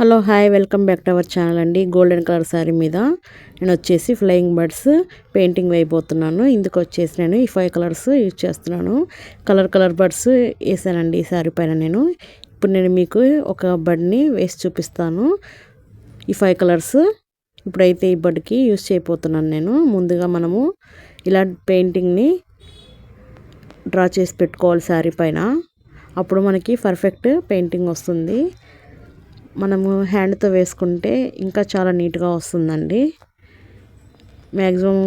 Hello hi welcome back to our channel అండి. Golden colour sari మీద నేను వచ్చేసి ఫ్లయింగ్ బర్డ్స్ పెయింటింగ్ వేయబోతున్నాను. ఇందుకు వచ్చేసి నేను ఈ ఫైవ్ కలర్స్ యూజ్ చేస్తున్నాను. కలర్ కలర్ బర్డ్స్ వేసానండి ఈ శారీ పైన నేను. ఇప్పుడు నేను మీకు ఒక బర్డ్ని వేసి చూపిస్తాను. ఈ ఫైవ్ కలర్స్ ఇప్పుడైతే ఈ బర్డ్కి యూజ్ చేయబోతున్నాను నేను. ముందుగా మనము ఇలా పెయింటింగ్ని డ్రా చేసి పెట్టుకోవాలి శారీ పైన. అప్పుడు మనకి పర్ఫెక్ట్ పెయింటింగ్ వస్తుంది. మనము హ్యాండ్తో వేసుకుంటే ఇంకా చాలా నీట్గా వస్తుందండి. మ్యాక్సిమం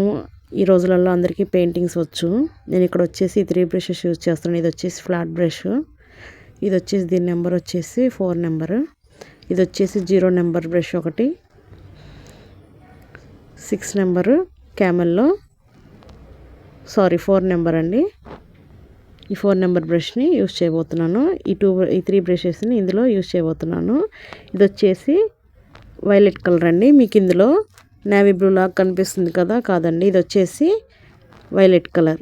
ఈ రోజులలో అందరికీ పెయింటింగ్స్ వచ్చు. నేను ఇక్కడ వచ్చేసి త్రీ బ్రషెస్ యూజ్ చేస్తాను. ఇది వచ్చేసి ఫ్లాట్ బ్రష్. ఇది వచ్చేసి దీని నెంబర్ వచ్చేసి ఫోర్ నెంబర్. ఇది వచ్చేసి జీరో నెంబర్ బ్రష్ ఒకటి. సిక్స్ నెంబరు క్యామెల్లో. సారీ ఫోర్ నెంబర్ అండి. ఈ ఫోర్ నెంబర్ బ్రష్ని యూస్ చేయబోతున్నాను. ఈ టూ ఈ త్రీ బ్రషెస్ని ఇందులో యూస్ చేయబోతున్నాను. ఇది వచ్చేసి వైలెట్ కలర్ అండి. మీకు ఇందులో నేవీ బ్లూ లాగా కనిపిస్తుంది కదా కాదండి. ఇది వచ్చేసి వైలెట్ కలర్.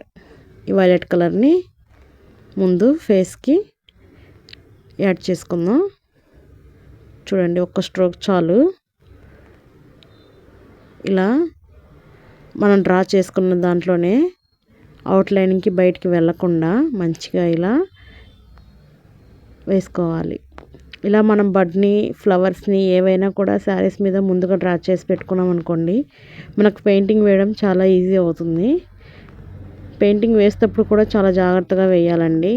ఈ వైలెట్ కలర్ని ముందు ఫేస్కి యాడ్ చేసుకుందాం. చూడండి ఒక్క స్ట్రోక్ చాలు. ఇలా మనం డ్రా చేసుకున్న దాంట్లోనే అవుట్లైనింగ్కి బయటికి వెళ్ళకుండా మంచిగా ఇలా వేసుకోవాలి. ఇలా మనం బడ్ని ఫ్లవర్స్ని ఏవైనా కూడా శారీస్ మీద ముందుగా డ్రా చేసి పెట్టుకున్నాం అనుకోండి మనకు పెయింటింగ్ వేయడం చాలా ఈజీ అవుతుంది. పెయింటింగ్ వేసేటప్పుడు కూడా చాలా జాగ్రత్తగా వేయాలండి.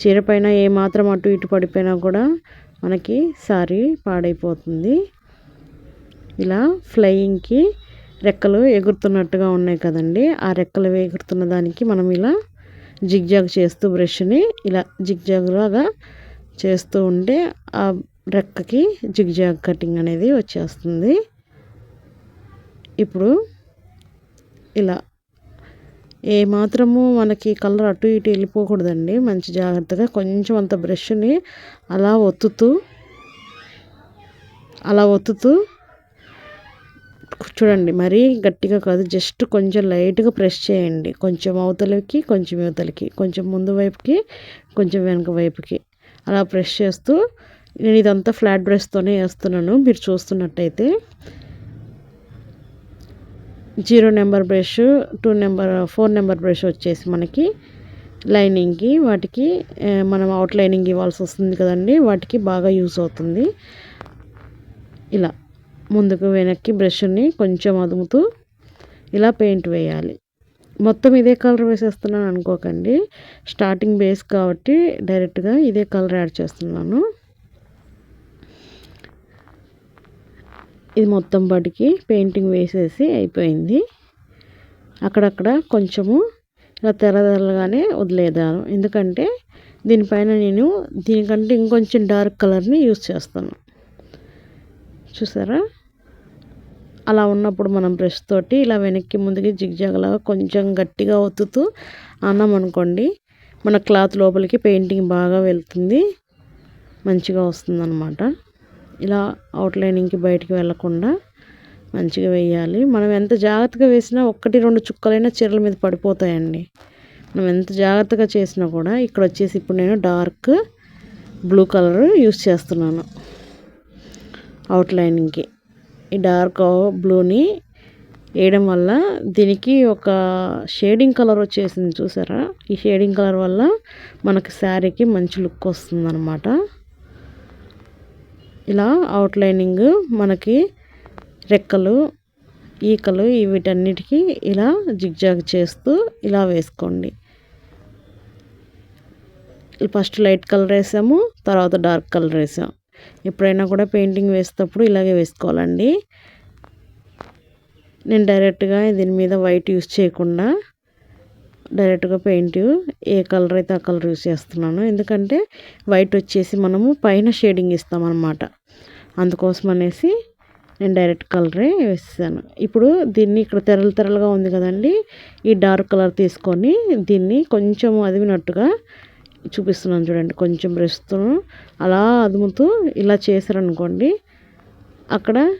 చీర పైన ఏమాత్రం అటు ఇటు పడిపోయినా కూడా మనకి శారీ పాడైపోతుంది. ఇలా ఫ్లయింగ్కి రెక్కలు ఎగురుతున్నట్టుగా ఉన్నాయి కదండి. ఆ రెక్కలు ఎగురుతున్న దానికి మనం ఇలా జిగ్జాగ్ చేస్తూ బ్రష్ని ఇలా జిగ్జాగ్లాగా చేస్తూ ఉంటే ఆ రెక్కకి జిగ్జాగ్ కటింగ్ అనేది వచ్చేస్తుంది. ఇప్పుడు ఇలా ఏ మాత్రము మనకి కలర్ అటు ఇటు వెళ్ళిపోకూడదండి. మంచి జాగ్రత్తగా కొంచెం అంత బ్రష్ని అలా ఒత్తుతూ అలా ఒత్తుతూ చూడండి మరీ గట్టిగా కాదు జస్ట్ కొంచెం లైట్గా ప్రెస్ చేయండి. కొంచెం అవతలకి కొంచెం యువతలకి కొంచెం ముందు వైపుకి కొంచెం వెనక వైపుకి. అలా ప్రెస్ చేస్తూ నేను ఇదంతా ఫ్లాట్ బ్రష్తోనే వేస్తున్నాను మీరు చూస్తున్నట్టయితే. Zero number brush two number four number brush వచ్చేసి మనకి లైనింగ్కి వాటికి మనం అవుట్ లైనింగ్ ఇవ్వాల్సి వస్తుంది కదండి వాటికి బాగా యూస్ అవుతుంది. ఇలా. ముందుకు వెనక్కి బ్రష్ని కొంచెం అదుముతూ ఇలా పెయింట్ వేయాలి. మొత్తం ఇదే కలర్ వేసేస్తున్నాను అనుకోకండి. స్టార్టింగ్ బేస్ కాబట్టి డైరెక్ట్గా ఇదే కలర్ యాడ్ చేస్తున్నాను. ఇది మొత్తం బడికి పెయింటింగ్ వేసేసి అయిపోయింది. అక్కడక్కడ కొంచెము ఇలా తెర వదిలేదాను ఎందుకంటే దీనిపైన నేను దీనికంటే ఇంకొంచెం డార్క్ కలర్ని యూస్ చేస్తాను. చూసారా? అలా ఉన్నప్పుడు మనం బ్రష్ తోటి ఇలా వెనక్కి ముందుకి జిగ్జాగ్లాగా కొంచెం గట్టిగా ఒత్తుతూ అన్నాం అనుకోండి. మన క్లాత్ లోపలికి పెయింటింగ్ బాగా వెళ్తుంది. మంచిగా వస్తుంది అనమాట ఇలా అవుట్లైనింగ్కి బయటికి వెళ్ళకుండా మంచిగా వేయాలి మనం ఎంత జాగ్రత్తగా వేసినా ఒక్కటి రెండు చుక్కలైనా చీరల మీద పడిపోతాయండి. మనం ఎంత జాగ్రత్తగా చేసినా కూడా ఇక్కడ వచ్చేసి ఇప్పుడు నేను డార్క్ బ్లూ కలర్ యూస్ చేస్తున్నాను. అవుట్లైనింగ్కి ఈ డార్క్ బ్లూని వేయడం వల్ల దీనికి ఒక షేడింగ్ కలర్ వచ్చేసింది చూసారా? ఈ షేడింగ్ కలర్ వల్ల మనకి శారీకి మంచి లుక్ వస్తుందన్నమాట. ఇలా అవుట్లైనింగ్ మనకి రెక్కలు ఈకలు వీటన్నిటికీ ఇలా జిగ్జాగ్ చేస్తూ ఇలా వేసుకోండి. ఫస్ట్ లైట్ కలర్ వేసాము తర్వాత డార్క్ కలర్ వేసాము ఎప్పుడైనా కూడా పెయింటింగ్ వేసేటప్పుడు ఇలాగే వేసుకోవాలండి. నేను డైరెక్ట్గా దీని మీద వైట్ యూస్ చేయకుండా డైరెక్ట్గా పెయింట్ ఏ కలర్ అయితే ఆ కలర్ యూస్ చేస్తున్నాను. ఎందుకంటే వైట్ వచ్చేసి మనము పైన షేడింగ్ ఇస్తామన్నమాట. అందుకోసం అనేసి నేను డైరెక్ట్ కలరే వేసాను ఇప్పుడు దీన్ని ఇక్కడ తెరలు తెరలుగా ఉంది కదండి. ఈ డార్క్ కలర్ తీసుకొని దీన్ని కొంచెం అదివినట్టుగా చూపిస్తున్నాను చూడండి. కొంచెం బ్రష్తో అలా అదుముతూ ఇలా చేశారనుకోండి అక్కడ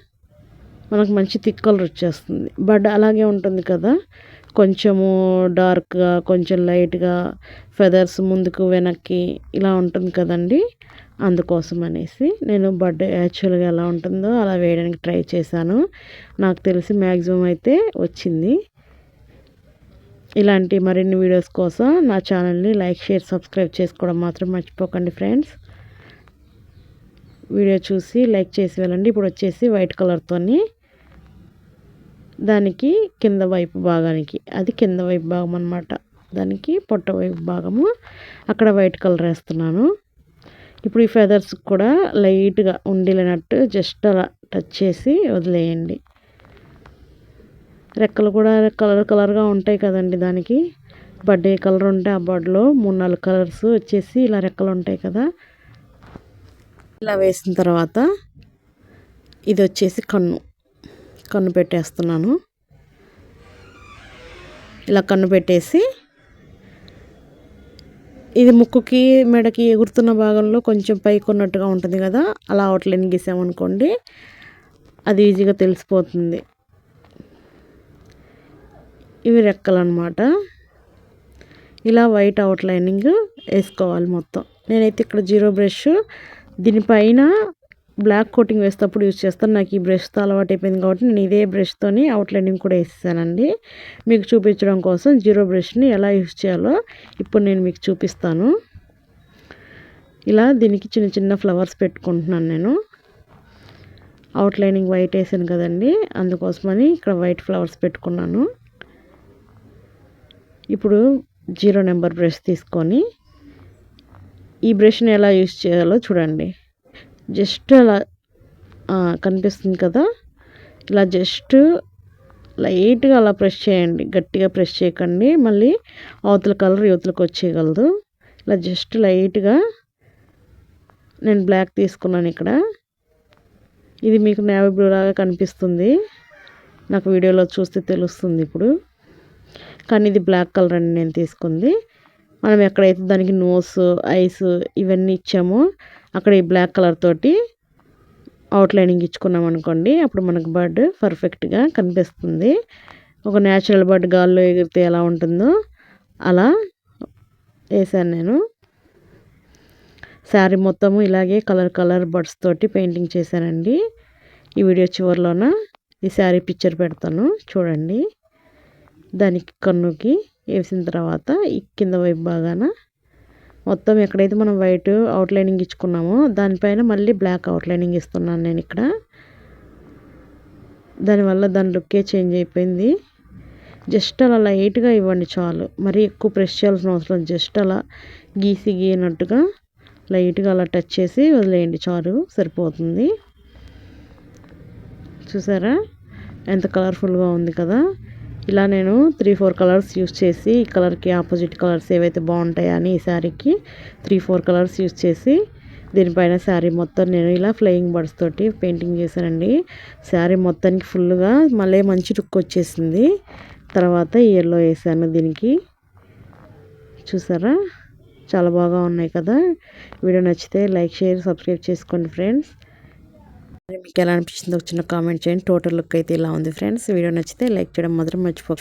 మనకు మంచి థిక్ కలర్ వచ్చేస్తుంది. బట్ అలాగే ఉంటుంది కదా? కొంచెము డార్క్గా కొంచెం లైట్గా ఫెదర్స్ ముందుకు వెనక్కి ఇలా ఉంటుంది కదండి. అందుకోసం అనేసి నేను బర్త్డే యాక్చువల్గా ఎలా ఉంటుందో అలా వేయడానికి ట్రై చేశాను. నాకు తెలిసి మ్యాక్సిమం అయితే వచ్చింది. ఇలాంటి మరిన్ని వీడియోస్ కోసం నా ఛానల్ని లైక్ షేర్ సబ్స్క్రైబ్ చేసుకోవడం మాత్రం మర్చిపోకండి ఫ్రెండ్స్. వీడియో చూసి లైక్ చేసి వెళ్ళండి. ఇప్పుడు వచ్చేసి వైట్ కలర్తోని దానికి కింద వైపు భాగానికి అది కింద వైపు భాగం అనమాట దానికి పొట్ట వైపు భాగము. అక్కడ వైట్ కలర్ వేస్తున్నాను. ఇప్పుడు ఈ ఫెదర్స్ కూడా లైట్గా ఉండిలేనట్టు జస్ట్ అలా టచ్ చేసి వదిలేయండి. రెక్కలు కూడా కలర్ కలర్గా ఉంటాయి కదండి దానికి. బడ్డే కలర్ ఉంటే ఆ బర్డ్లో మూడు నాలుగు కలర్స్ వచ్చేసి ఇలా రెక్కలు ఉంటాయి కదా. ఇలా వేసిన తర్వాత ఇది వచ్చేసి కన్ను. కన్ను పెట్టేస్తున్నాను. ఇలా కన్ను పెట్టేసి ఇది ముక్కుకి మెడకి ఎగురుతున్న భాగంలో కొంచెం పైకి ఉన్నట్టుగా ఉంటుంది కదా. అలా అవుట్లైన్ గీసామనుకోండి అది ఈజీగా తెలిసిపోతుంది. ఇవి రెక్కలు అనమాట ఇలా వైట్ అవుట్ లైనింగ్ వేసుకోవాలి మొత్తం. నేనైతే ఇక్కడ జీరో బ్రష్ దీనిపైన బ్లాక్ కోటింగ్ వేసేటప్పుడు యూజ్ చేస్తాను. నాకు ఈ బ్రష్తో అలవాటు అయిపోయింది కాబట్టి నేను ఇదే బ్రష్తోని అవుట్లైనింగ్ కూడా వేసేసానండి. మీకు చూపించడం కోసం జీరో బ్రష్ని ఎలా యూజ్ చేయాలో ఇప్పుడు నేను మీకు చూపిస్తాను. ఇలా దీనికి చిన్న చిన్న ఫ్లవర్స్ పెట్టుకుంటున్నాను నేను. అవుట్లైనింగ్ వైట్ వేసాను కదండి. అందుకోసమని ఇక్కడ వైట్ ఫ్లవర్స్ పెట్టుకున్నాను. ఇప్పుడు జీరో నెంబర్ బ్రష్ తీసుకొని ఈ బ్రష్ని ఎలా యూస్ చేయాలో చూడండి. జస్ట్ అలా కనిపిస్తుంది కదా? ఇలా జస్ట్ లైట్గా అలా ప్రెస్ చేయండి. గట్టిగా ప్రెస్ చేయకండి. మళ్ళీ అవతల కలర్ యువతలకు వచ్చేయగలదు. ఇలా జస్ట్ లైట్గా నేను బ్లాక్ తీసుకున్నాను ఇక్కడ. ఇది మీకు నేవీ బ్లూ లాగా కనిపిస్తుంది. నాకు వీడియోలో చూస్తే తెలుస్తుంది ఇప్పుడు. కానీ ఇది బ్లాక్ కలర్ అని నేను తీసుకుంది. మనం ఎక్కడైతే దానికి నోస్ ఐస్ ఇవన్నీ ఇచ్చామో అక్కడ ఈ బ్లాక్ కలర్ తోటి అవుట్లైనింగ్ ఇచ్చుకున్నాం అనుకోండి అప్పుడు మనకు బర్డ్ పర్ఫెక్ట్గా కనిపిస్తుంది. ఒక న్యాచురల్ బర్డ్ గాల్లో ఎగిరితే ఎలా ఉంటుందో అలా వేసాను నేను. శారీ మొత్తము ఇలాగే కలర్ కలర్ బర్డ్స్ తోటి పెయింటింగ్ చేశానండి. ఈ వీడియో చివరిలోన ఈ శారీ పిక్చర్ పెడతాను చూడండి. దానికి కన్నుకి వేసిన తర్వాత ఈ కింద వైపు బాగాన మొత్తం ఎక్కడైతే మనం వైట్ అవుట్లైనింగ్ ఇచ్చుకున్నామో దానిపైన మళ్ళీ బ్లాక్ అవుట్లైనింగ్ ఇస్తున్నాను నేను ఇక్కడ. దానివల్ల దాని లుక్కే చేంజ్ అయిపోయింది. జస్ట్ అలా లైట్గా ఇవ్వండి చాలు. మరీ ఎక్కువ ప్రెస్ చేయాల్సిన అవసరం జస్ట్ అలా గీసి గీయనట్టుగా లైట్గా అలా టచ్ చేసి వదిలేయండి చాలు. సరిపోతుంది. చూసారా? ఎంత కలర్ఫుల్గా ఉంది కదా? ఇలా నేను త్రీ ఫోర్ కలర్స్ యూస్ చేసి ఈ కలర్కి ఆపోజిట్ కలర్స్ ఏవైతే బాగుంటాయో అని ఈ శారీకి త్రీ ఫోర్ కలర్స్ యూస్ చేసి దీనిపైన శారీ మొత్తం నేను ఇలా ఫ్లయింగ్ బర్డ్స్ తోటి పెయింటింగ్ చేశానండి. శారీ మొత్తానికి ఫుల్గా మళ్ళీ మంచి లుక్ వచ్చేసింది. తర్వాత ఇయర్లో ఎల్లో వేసాను దీనికి. చూసారా? చాలా బాగా ఉన్నాయి కదా? వీడియో నచ్చితే లైక్ షేర్ సబ్స్క్రైబ్ చేసుకోండి ఫ్రెండ్స్. మీకు ఎలా అనిపించిందో చిన్న కామెంట్ చేయండి. టోటల్ లుక్ అయితే ఇలా ఉంది ఫ్రెండ్స్ వీడియో నచ్చితే లైక్ చేయడం మాత్రం మర్చిపో